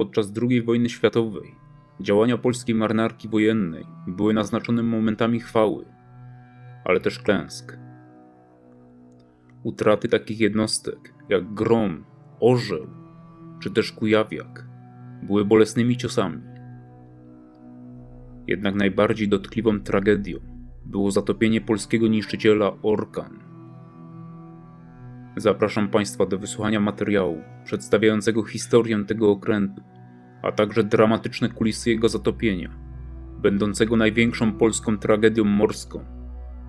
podczas II wojny światowej działania polskiej marynarki wojennej były naznaczone momentami chwały, ale też klęsk. Utraty takich jednostek jak Grom, Orzeł czy też Kujawiak były bolesnymi ciosami. Jednak najbardziej dotkliwą tragedią było zatopienie polskiego niszczyciela Orkan. Zapraszam Państwa do wysłuchania materiału przedstawiającego historię tego okrętu, a także dramatyczne kulisy jego zatopienia, będącego największą polską tragedią morską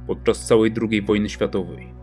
podczas całej II wojny światowej.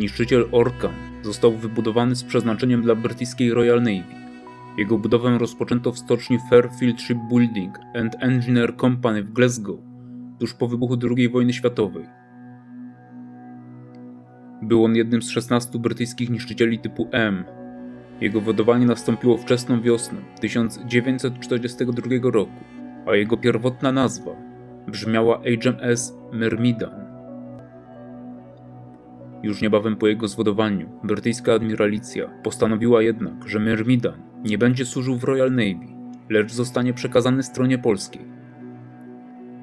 Niszczyciel Orkan został wybudowany z przeznaczeniem dla brytyjskiej Royal Navy. Jego budowę rozpoczęto w stoczni Fairfield Shipbuilding and Engineer Company w Glasgow tuż po wybuchu II wojny światowej. Był on jednym z 16 brytyjskich niszczycieli typu M. Jego wybudowanie nastąpiło wczesną wiosną 1942 roku, a jego pierwotna nazwa brzmiała HMS Myrmidon. Już niebawem po jego zwodowaniu, brytyjska admiralicja postanowiła jednak, że Myrmidon nie będzie służył w Royal Navy, lecz zostanie przekazany stronie polskiej.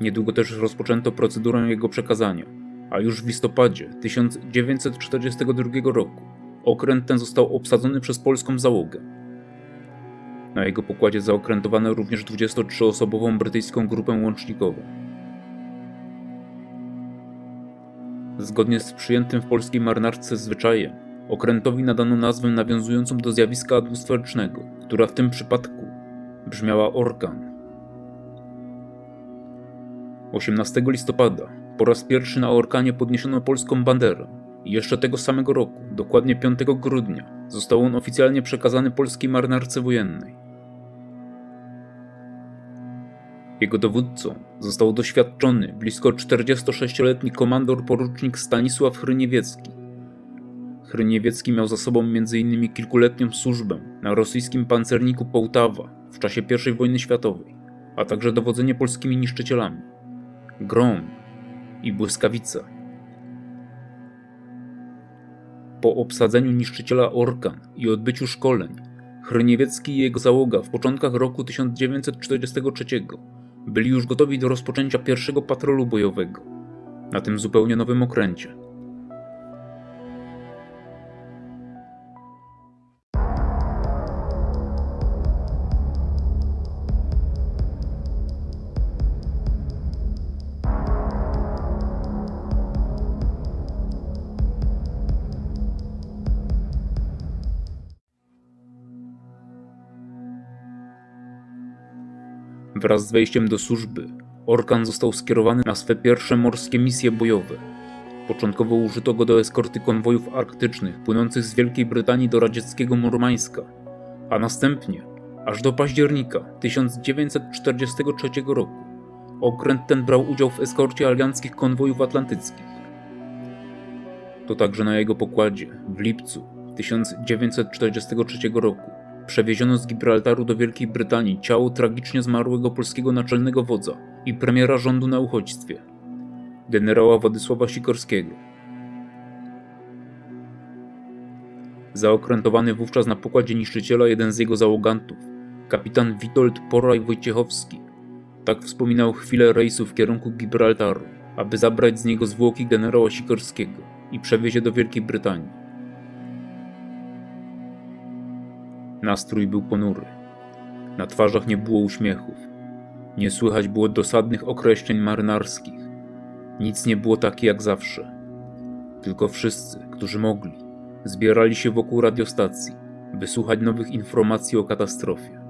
Niedługo też rozpoczęto procedurę jego przekazania, a już w listopadzie 1942 roku okręt ten został obsadzony przez polską załogę. Na jego pokładzie zaokrętowano również 23-osobową brytyjską grupę łącznikową. Zgodnie z przyjętym w polskiej marynarce zwyczajem, okrętowi nadano nazwę nawiązującą do zjawiska atmosferycznego, która w tym przypadku brzmiała orkan. 18 listopada po raz pierwszy na orkanie podniesiono polską banderę i jeszcze tego samego roku, dokładnie 5 grudnia, został on oficjalnie przekazany polskiej marynarce wojennej. Jego dowódcą został doświadczony, blisko 46-letni komandor porucznik Stanisław Hryniewiecki. Hryniewiecki miał za sobą m.in. kilkuletnią służbę na rosyjskim pancerniku Połtawa w czasie I wojny światowej, a także dowodzenie polskimi niszczycielami Grom i Błyskawica. Po obsadzeniu niszczyciela Orkan i odbyciu szkoleń, Hryniewiecki i jego załoga w początkach roku 1943 byli już gotowi do rozpoczęcia pierwszego patrolu bojowego na tym zupełnie nowym okręcie. Wraz z wejściem do służby, Orkan został skierowany na swe pierwsze morskie misje bojowe. Początkowo użyto go do eskorty konwojów arktycznych płynących z Wielkiej Brytanii do radzieckiego Murmańska, a następnie, aż do października 1943 roku, okręt ten brał udział w eskorcie alianckich konwojów atlantyckich. To także na jego pokładzie w lipcu 1943 roku Przewieziono z Gibraltaru do Wielkiej Brytanii ciało tragicznie zmarłego polskiego naczelnego wodza i premiera rządu na uchodźstwie, generała Władysława Sikorskiego. Zaokrętowany wówczas na pokładzie niszczyciela jeden z jego załogantów kapitan Witold Poraj-Wojciechowski. Tak wspominał chwilę rejsu w kierunku Gibraltaru, aby zabrać z niego zwłoki generała Sikorskiego i przewieźć je do Wielkiej Brytanii. Nastrój był ponury. Na twarzach nie było uśmiechów. Nie słychać było dosadnych określeń marynarskich. Nic nie było takie jak zawsze. Tylko wszyscy, którzy mogli, zbierali się wokół radiostacji, by słuchać nowych informacji o katastrofie.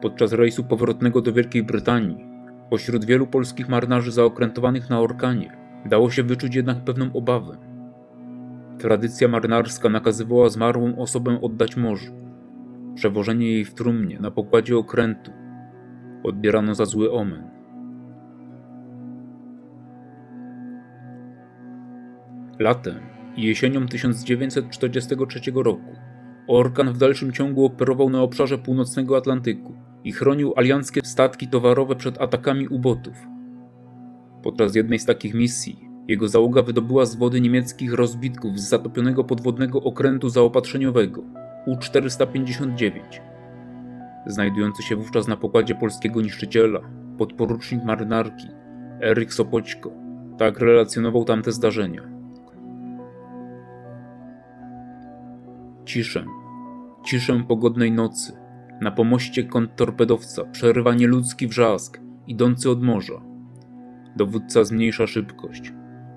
Podczas rejsu powrotnego do Wielkiej Brytanii, pośród wielu polskich marynarzy zaokrętowanych na Orkanie, dało się wyczuć jednak pewną obawę. Tradycja marynarska nakazywała zmarłą osobę oddać morzu. Przewożenie jej w trumnie na pokładzie okrętu odbierano za zły omen. Latem i jesienią 1943 roku Orkan w dalszym ciągu operował na obszarze północnego Atlantyku i chronił alianckie statki towarowe przed atakami ubotów. Podczas jednej z takich misji jego załoga wydobyła z wody niemieckich rozbitków z zatopionego podwodnego okrętu zaopatrzeniowego U-459. Znajdujący się wówczas na pokładzie polskiego niszczyciela, podporucznik marynarki Eryk Sopoćko, tak relacjonował tamte zdarzenia. Ciszę, ciszę pogodnej nocy, na pomoście kontrtorpedowca przerywa nieludzki wrzask, idący od morza. Dowódca zmniejsza szybkość.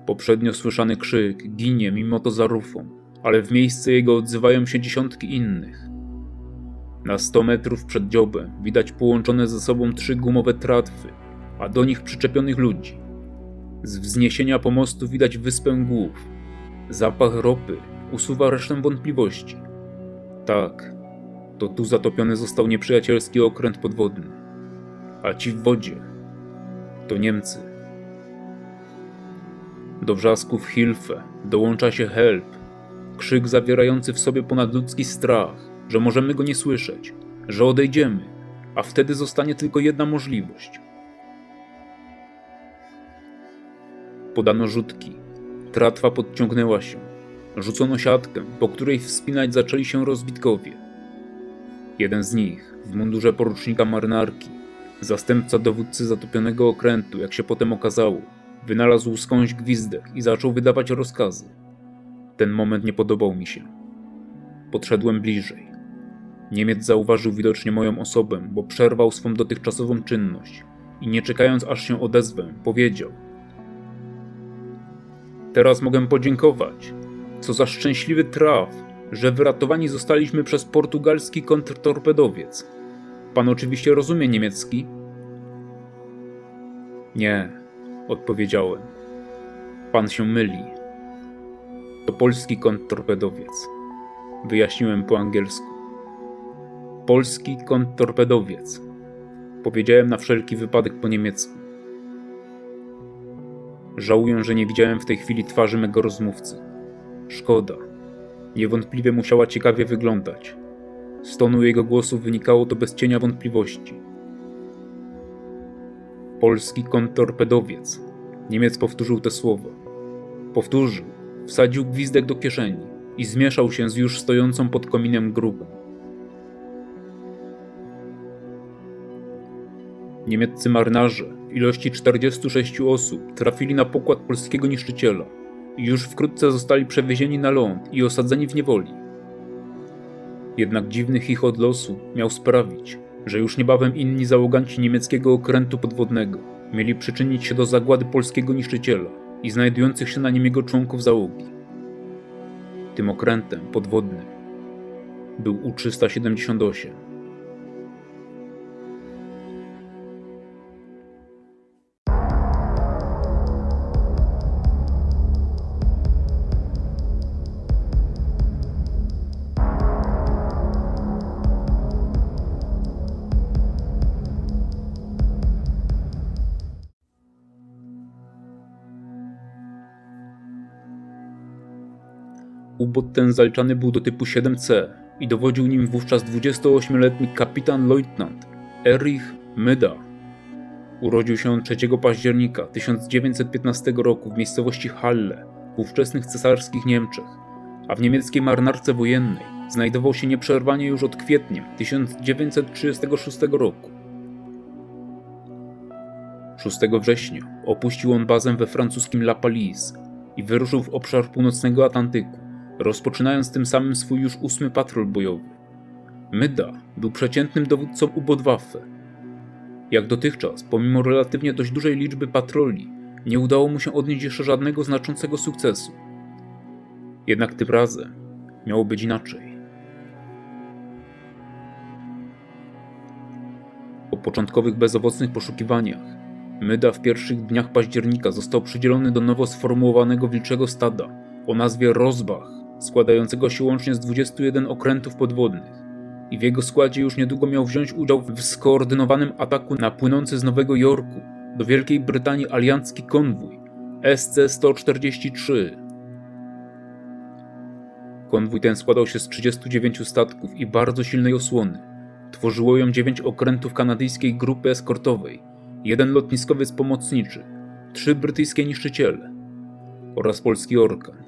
Poprzednio słyszany krzyk ginie mimo to za rufą, ale w miejsce jego odzywają się dziesiątki innych. Na sto metrów przed dziobem widać połączone ze sobą trzy gumowe tratwy, a do nich przyczepionych ludzi. Z wzniesienia pomostu widać wyspę głów. Zapach ropy usuwa resztę wątpliwości. Tak, to tu zatopiony został nieprzyjacielski okręt podwodny. A ci w wodzie to Niemcy. Do wrzasków Hilfe dołącza się Help, krzyk zawierający w sobie ponadludzki strach, że możemy go nie słyszeć, że odejdziemy, a wtedy zostanie tylko jedna możliwość. Podano rzutki. Tratwa podciągnęła się. Rzucono siatkę, po której wspinać zaczęli się rozbitkowie. Jeden z nich, w mundurze porucznika marynarki, zastępca dowódcy zatopionego okrętu, jak się potem okazało, wynalazł skądś gwizdek i zaczął wydawać rozkazy. Ten moment nie podobał mi się. Podszedłem bliżej. Niemiec zauważył widocznie moją osobę, bo przerwał swą dotychczasową czynność i nie czekając aż się odezwę, powiedział: Teraz mogę podziękować. Co za szczęśliwy traf, że wyratowani zostaliśmy przez portugalski kontrtorpedowiec. Pan oczywiście rozumie niemiecki? Nie, odpowiedziałem. Pan się myli. To polski kontrtorpedowiec. Wyjaśniłem po angielsku. Polski kontrtorpedowiec. Powiedziałem na wszelki wypadek po niemiecku. Żałuję, że nie widziałem w tej chwili twarzy mego rozmówcy. Szkoda. Niewątpliwie musiała ciekawie wyglądać. Z tonu jego głosu wynikało to bez cienia wątpliwości. Polski kontrtorpedowiec. Niemiec powtórzył te słowa. Powtórzył, wsadził gwizdek do kieszeni i zmieszał się z już stojącą pod kominem grupą. Niemieccy marynarze w ilości 46 osób trafili na pokład polskiego niszczyciela i już wkrótce zostali przewiezieni na ląd i osadzeni w niewoli. Jednak dziwny chichot losu miał sprawić, że już niebawem inni załoganci niemieckiego okrętu podwodnego mieli przyczynić się do zagłady polskiego niszczyciela i znajdujących się na nim jego członków załogi. Tym okrętem podwodnym był U-378. Ubot ten zaliczany był do typu 7C i dowodził nim wówczas 28-letni kapitan leutnant Erich Myda. Urodził się 3 października 1915 roku w miejscowości Halle w ówczesnych cesarskich Niemczech, a w niemieckiej marynarce wojennej znajdował się nieprzerwanie już od kwietnia 1936 roku. 6 września opuścił on bazę we francuskim La Palisse i wyruszył w obszar północnego Atlantyku, rozpoczynając tym samym swój już ósmy patrol bojowy. Myda był przeciętnym dowódcą U-Bootwaffe. Jak dotychczas, pomimo relatywnie dość dużej liczby patroli, nie udało mu się odnieść jeszcze żadnego znaczącego sukcesu. Jednak tym razem miało być inaczej. Po początkowych bezowocnych poszukiwaniach, Myda w pierwszych dniach października został przydzielony do nowo sformułowanego wilczego stada o nazwie Rozbach, składającego się łącznie z 21 okrętów podwodnych. I w jego składzie już niedługo miał wziąć udział w skoordynowanym ataku na płynący z Nowego Jorku do Wielkiej Brytanii aliancki konwój SC-143. Konwój ten składał się z 39 statków i bardzo silnej osłony. Tworzyło ją 9 okrętów kanadyjskiej grupy eskortowej, jeden lotniskowiec pomocniczy, trzy brytyjskie niszczyciele oraz polski orkan.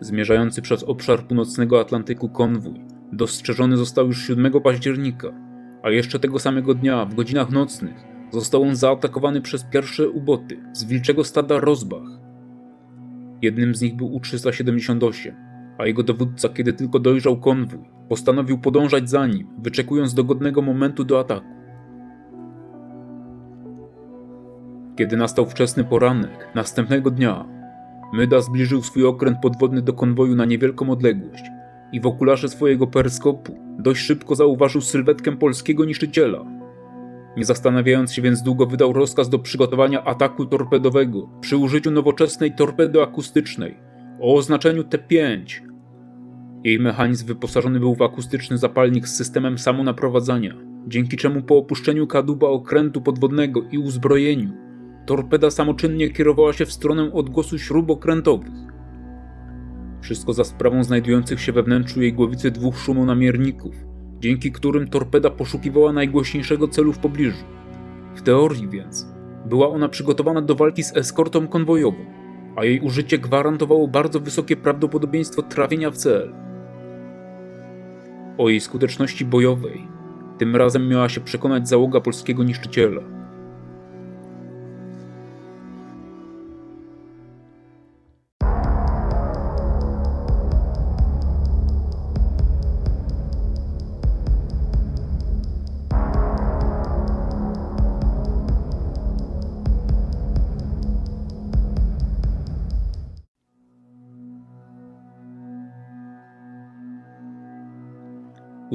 Zmierzający przez obszar północnego Atlantyku konwój dostrzeżony został już 7 października, a jeszcze tego samego dnia w godzinach nocnych został on zaatakowany przez pierwsze uboty z wilczego stada Rozbach. Jednym z nich był U-378, a jego dowódca, kiedy tylko dojrzał konwój, postanowił podążać za nim, wyczekując dogodnego momentu do ataku. Kiedy nastał wczesny poranek następnego dnia, Myda zbliżył swój okręt podwodny do konwoju na niewielką odległość i w okularze swojego peryskopu dość szybko zauważył sylwetkę polskiego niszczyciela. Nie zastanawiając się więc długo, wydał rozkaz do przygotowania ataku torpedowego przy użyciu nowoczesnej torpedy akustycznej o oznaczeniu T5. Jej mechanizm wyposażony był w akustyczny zapalnik z systemem samonaprowadzania, dzięki czemu po opuszczeniu kadłuba okrętu podwodnego i uzbrojeniu, torpeda samoczynnie kierowała się w stronę odgłosu śrub okrętowych. Wszystko za sprawą znajdujących się we wnętrzu jej głowicy dwóch szumonamierników, dzięki którym torpeda poszukiwała najgłośniejszego celu w pobliżu. W teorii więc była ona przygotowana do walki z eskortą konwojową, a jej użycie gwarantowało bardzo wysokie prawdopodobieństwo trafienia w cel. O jej skuteczności bojowej tym razem miała się przekonać załoga polskiego niszczyciela.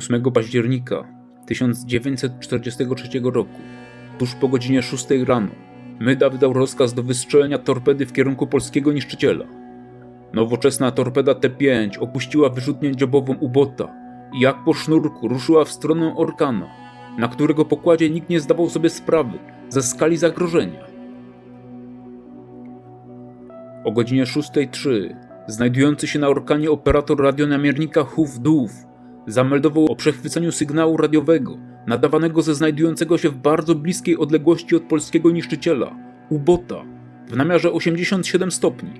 Ósmego października 1943 roku, tuż po godzinie 6 rano, Myda wydał rozkaz do wystrzelenia torpedy w kierunku polskiego niszczyciela. Nowoczesna torpeda T5 opuściła wyrzutnię dziobową ubota i jak po sznurku ruszyła w stronę Orkana, na którego pokładzie nikt nie zdawał sobie sprawy ze skali zagrożenia. O godzinie 6.03 znajdujący się na Orkanie operator radionamiernika Huf Dów zameldował o przechwyceniu sygnału radiowego nadawanego ze znajdującego się w bardzo bliskiej odległości od polskiego niszczyciela, ubota, w namiarze 87 stopni.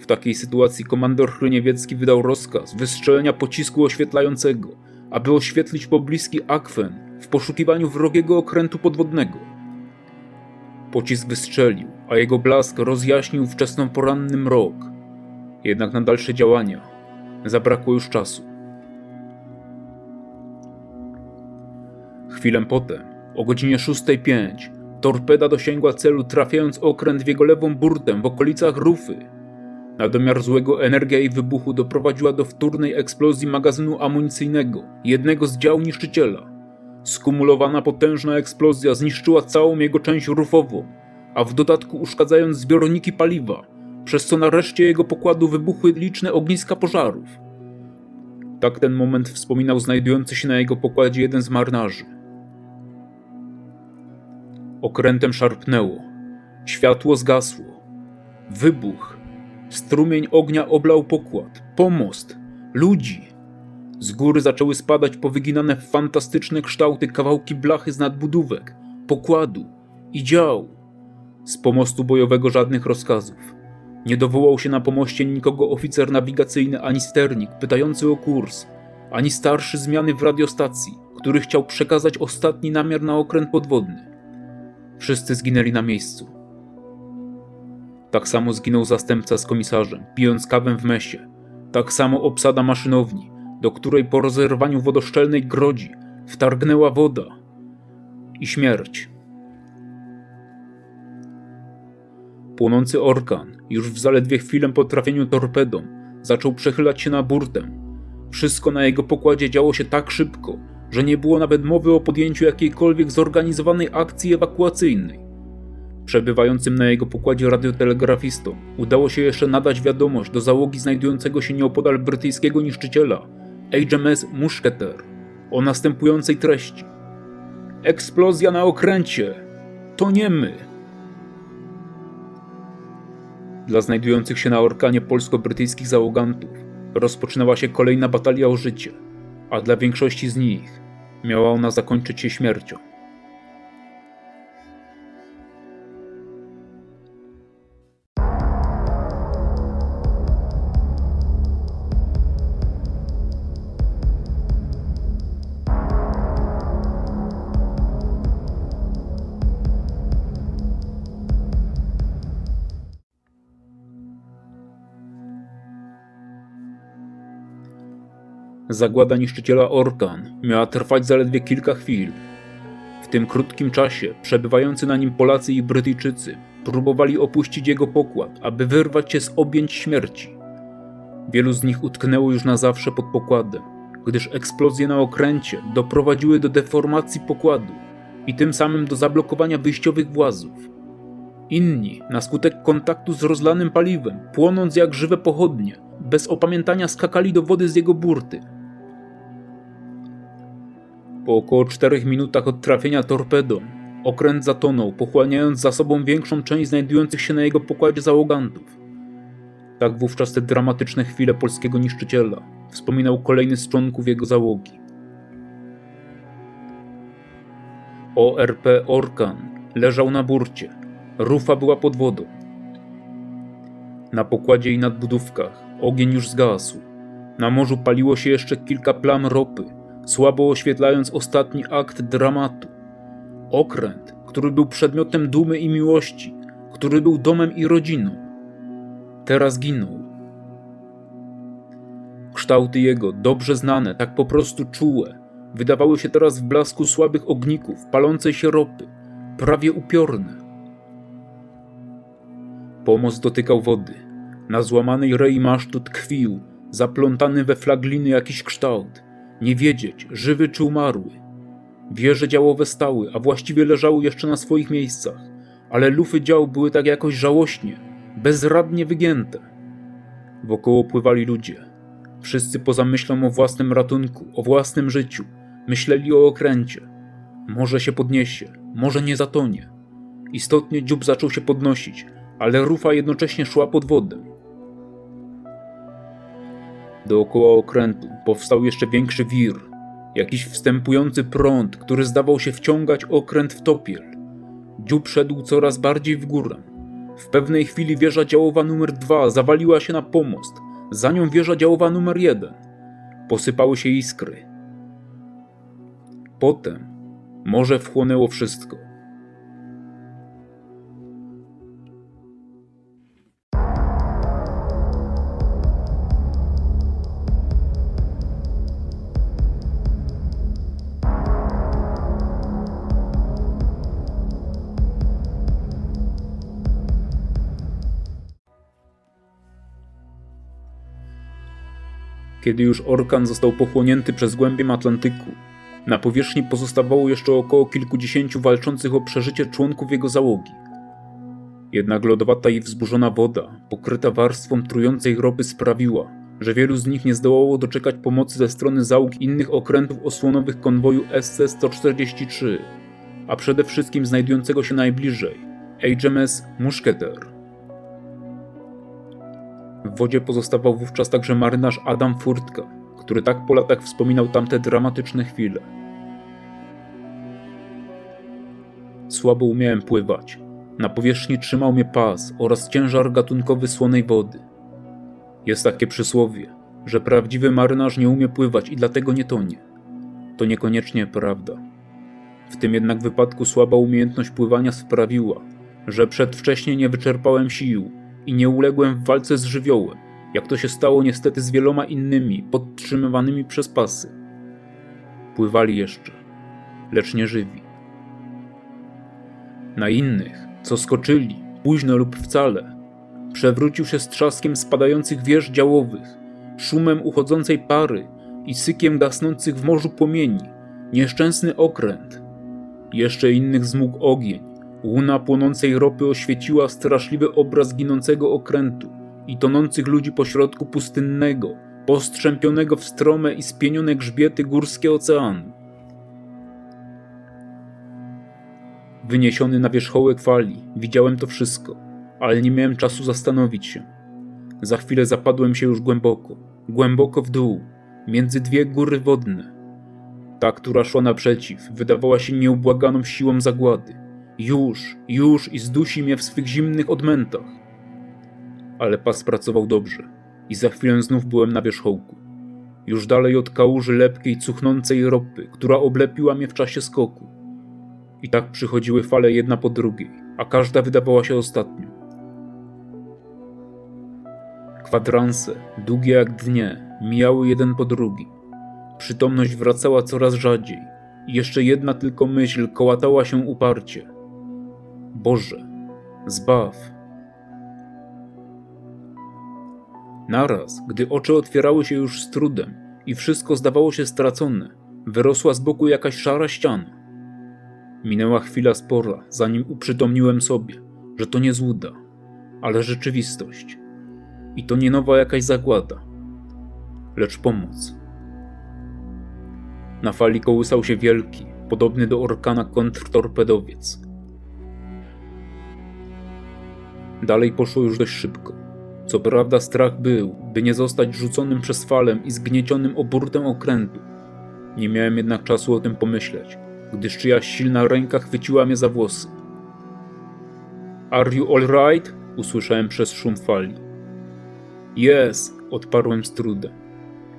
W takiej sytuacji komandor Chryniewiecki wydał rozkaz wystrzelenia pocisku oświetlającego, aby oświetlić pobliski akwen w poszukiwaniu wrogiego okrętu podwodnego. Pocisk wystrzelił, a jego blask rozjaśnił wczesnoporanny mrok. Jednak na dalsze działania zabrakło już czasu. Chwilę potem, o godzinie 6.05, torpeda dosięgła celu trafiając okręt w jego lewą burtę w okolicach Rufy. Na domiar złego energia jej wybuchu doprowadziła do wtórnej eksplozji magazynu amunicyjnego jednego z dział niszczyciela. Skumulowana potężna eksplozja zniszczyła całą jego część rufową, a w dodatku uszkadzając zbiorniki paliwa, przez co na reszcie jego pokładu wybuchły liczne ogniska pożarów. Tak ten moment wspominał znajdujący się na jego pokładzie jeden z marynarzy. Okrętem szarpnęło. Światło zgasło. Wybuch. Strumień ognia oblał pokład, pomost, ludzi. Z góry zaczęły spadać powyginane w fantastyczne kształty kawałki blachy z nadbudówek, pokładu i dział. Z pomostu bojowego żadnych rozkazów. Nie dowołał się na pomoście nikogo oficer nawigacyjny ani sternik pytający o kurs, ani starszy zmiany w radiostacji, który chciał przekazać ostatni namiar na okręt podwodny. Wszyscy zginęli na miejscu. Tak samo zginął zastępca z komisarzem, pijąc kawę w mesie. Tak samo obsada maszynowni, do której po rozerwaniu wodoszczelnej grodzi wtargnęła woda i śmierć. Płonący orkan, już w zaledwie chwilę po trafieniu torpedą, zaczął przechylać się na burtę. Wszystko na jego pokładzie działo się tak szybko, że nie było nawet mowy o podjęciu jakiejkolwiek zorganizowanej akcji ewakuacyjnej. Przebywającym na jego pokładzie radiotelegrafistom udało się jeszcze nadać wiadomość do załogi znajdującego się nieopodal brytyjskiego niszczyciela HMS Musketeer o następującej treści. Eksplozja na okręcie! To nie my! Dla znajdujących się na orkanie polsko-brytyjskich załogantów rozpoczynała się kolejna batalia o życie, a dla większości z nich miała ona zakończyć się śmiercią. Zagłada niszczyciela Orkan miała trwać zaledwie kilka chwil. W tym krótkim czasie przebywający na nim Polacy i Brytyjczycy próbowali opuścić jego pokład, aby wyrwać się z objęć śmierci. Wielu z nich utknęło już na zawsze pod pokładem, gdyż eksplozje na okręcie doprowadziły do deformacji pokładu i tym samym do zablokowania wyjściowych włazów. Inni, na skutek kontaktu z rozlanym paliwem, płonąc jak żywe pochodnie, bez opamiętania skakali do wody z jego burty, po około czterech minutach od trafienia torpedą, okręt zatonął, pochłaniając za sobą większą część znajdujących się na jego pokładzie załogantów. Tak wówczas te dramatyczne chwile polskiego niszczyciela wspominał kolejny z członków jego załogi. ORP Orkan leżał na burcie. Rufa była pod wodą. Na pokładzie i nadbudówkach ogień już zgasł. Na morzu paliło się jeszcze kilka plam ropy, słabo oświetlając ostatni akt dramatu. Okręt, który był przedmiotem dumy i miłości, który był domem i rodziną, teraz ginął. Kształty jego, dobrze znane, tak po prostu czułe, wydawały się teraz w blasku słabych ogników, palącej się ropy, prawie upiorne. Pomost dotykał wody. Na złamanej rei masztu tkwił, zaplątany we flagliny jakiś kształt nie wiedzieć, żywy czy umarły. Wieże działowe stały, a właściwie leżały jeszcze na swoich miejscach, ale lufy dział były tak jakoś żałośnie, bezradnie wygięte. Wokoło pływali ludzie. Wszyscy poza myślą o własnym ratunku, o własnym życiu, myśleli o okręcie. Może się podniesie, może nie zatonie. Istotnie dziób zaczął się podnosić, ale rufa jednocześnie szła pod wodę. Dookoła okrętu powstał jeszcze większy wir, jakiś wstępujący prąd, który zdawał się wciągać okręt w topiel. Dziób szedł coraz bardziej w górę. W pewnej chwili wieża działowa numer dwa zawaliła się na pomost, za nią wieża działowa numer jeden. Posypały się iskry. Potem morze wchłonęło wszystko. Kiedy już orkan został pochłonięty przez głębiem Atlantyku, na powierzchni pozostawało jeszcze około kilkudziesięciu walczących o przeżycie członków jego załogi. Jednak lodowata i wzburzona woda, pokryta warstwą trującej ropy, sprawiła, że wielu z nich nie zdołało doczekać pomocy ze strony załóg innych okrętów osłonowych konwoju SC-143, a przede wszystkim znajdującego się najbliżej HMS Musketeer. W wodzie pozostawał wówczas także marynarz Adam Furtka, który tak po latach wspominał tamte dramatyczne chwile. Słabo umiałem pływać. Na powierzchni trzymał mnie pas oraz ciężar gatunkowy słonej wody. Jest takie przysłowie, że prawdziwy marynarz nie umie pływać i dlatego nie tonie. To niekoniecznie prawda. W tym jednak wypadku słaba umiejętność pływania sprawiła, że przedwcześnie nie wyczerpałem sił i nie uległem w walce z żywiołem, jak to się stało niestety z wieloma innymi podtrzymywanymi przez pasy. Pływali jeszcze, lecz nie żywi. Na innych, co skoczyli, późno lub wcale, przewrócił się z trzaskiem spadających wież działowych, szumem uchodzącej pary i sykiem gasnących w morzu płomieni, nieszczęsny okręt. Jeszcze innych zmógł ogień, Łuna płonącej ropy oświeciła straszliwy obraz ginącego okrętu i tonących ludzi pośrodku pustynnego, postrzępionego w strome i spienione grzbiety górskie oceanu. Wyniesiony na wierzchołek fali, widziałem to wszystko, ale nie miałem czasu zastanowić się. Za chwilę zapadłem się już głęboko, głęboko w dół, między dwie góry wodne. Ta, która szła naprzeciw, wydawała się nieubłaganą siłą zagłady. Już, już i zdusi mnie w swych zimnych odmętach. Ale pas pracował dobrze i za chwilę znów byłem na wierzchołku. Już dalej od kałuży lepkiej, cuchnącej ropy, która oblepiła mnie w czasie skoku. I tak przychodziły fale jedna po drugiej, a każda wydawała się ostatnią. Kwadranse, długie jak dnie, mijały jeden po drugim. Przytomność wracała coraz rzadziej jeszcze jedna tylko myśl kołatała się uparcie. Boże, zbaw. Naraz, gdy oczy otwierały się już z trudem i wszystko zdawało się stracone, wyrosła z boku jakaś szara ściana. Minęła chwila spora, zanim uprzytomniłem sobie, że to nie złuda, ale rzeczywistość. I to nie nowa jakaś zagłada, lecz pomoc. Na fali kołysał się wielki, podobny do orkana kontrtorpedowiec. Dalej poszło już dość szybko. Co prawda strach był, by nie zostać rzuconym przez falę i zgniecionym oburtem okrętu. Nie miałem jednak czasu o tym pomyśleć, gdyż czyjaś silna ręka chwyciła mnie za włosy. Are you all right? usłyszałem przez szum fali. Yes, odparłem z trudem.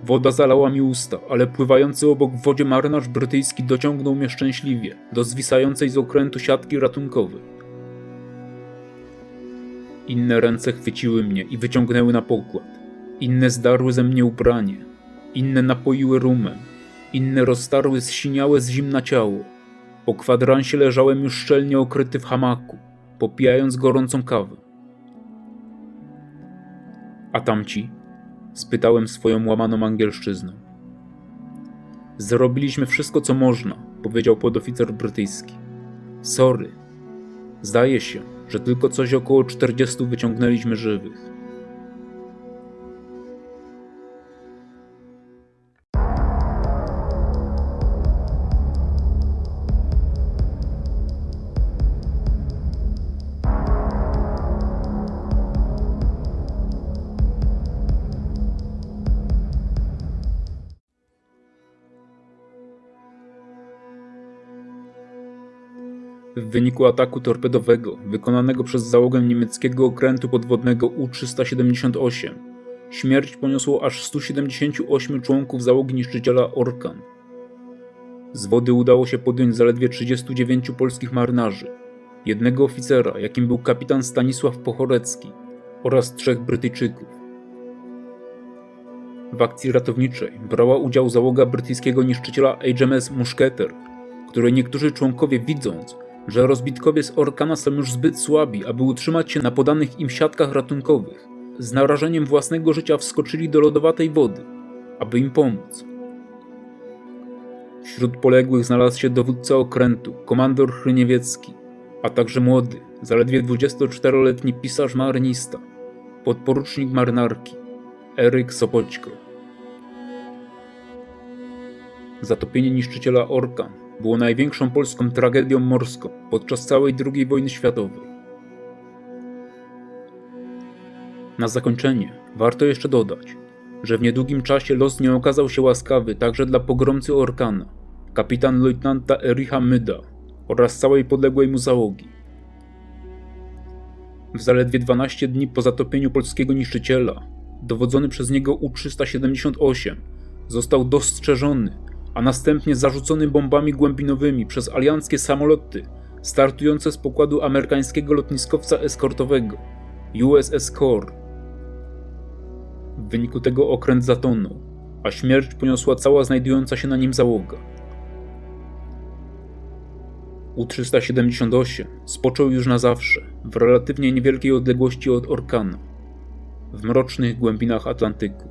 Woda zalała mi usta, ale pływający obok w wodzie marynarz brytyjski dociągnął mnie szczęśliwie do zwisającej z okrętu siatki ratunkowej. Inne ręce chwyciły mnie i wyciągnęły na pokład. Inne zdarły ze mnie ubranie. Inne napoiły rumem. Inne roztarły zsiniałe z zimna ciało. Po kwadransie leżałem już szczelnie okryty w hamaku, popijając gorącą kawę. A tamci? spytałem swoją łamaną angielszczyzną. Zrobiliśmy wszystko, co można, powiedział podoficer brytyjski. Sorry. Zdaje się, że tylko coś około 40 wyciągnęliśmy żywych. W wyniku ataku torpedowego wykonanego przez załogę niemieckiego okrętu podwodnego U-378 śmierć poniosło aż 178 członków załogi niszczyciela Orkan. Z wody udało się podjąć zaledwie 39 polskich marynarzy, jednego oficera, jakim był kapitan Stanisław Pochorecki oraz trzech Brytyjczyków. W akcji ratowniczej brała udział załoga brytyjskiego niszczyciela HMS Musketer, której niektórzy członkowie widząc, że rozbitkowie z Orkana są już zbyt słabi, aby utrzymać się na podanych im siatkach ratunkowych. Z narażeniem własnego życia wskoczyli do lodowatej wody, aby im pomóc. Wśród poległych znalazł się dowódca okrętu, komandor Chryniewiecki, a także młody, zaledwie 24-letni pisarz marynista, podporucznik marynarki, Eryk Sopoćko. Zatopienie niszczyciela Orkan było największą polską tragedią morską podczas całej II wojny światowej. Na zakończenie warto jeszcze dodać, że w niedługim czasie los nie okazał się łaskawy także dla pogromcy Orkana, kapitan leutnanta Ericha Myda oraz całej podległej mu załogi. W zaledwie 12 dni po zatopieniu polskiego niszczyciela, dowodzony przez niego U-378 został dostrzeżony, a następnie zarzucony bombami głębinowymi przez alianckie samoloty startujące z pokładu amerykańskiego lotniskowca eskortowego USS Core. W wyniku tego okręt zatonął, a śmierć poniosła cała znajdująca się na nim załoga. U-378 spoczął już na zawsze, w relatywnie niewielkiej odległości od Orkana, w mrocznych głębinach Atlantyku.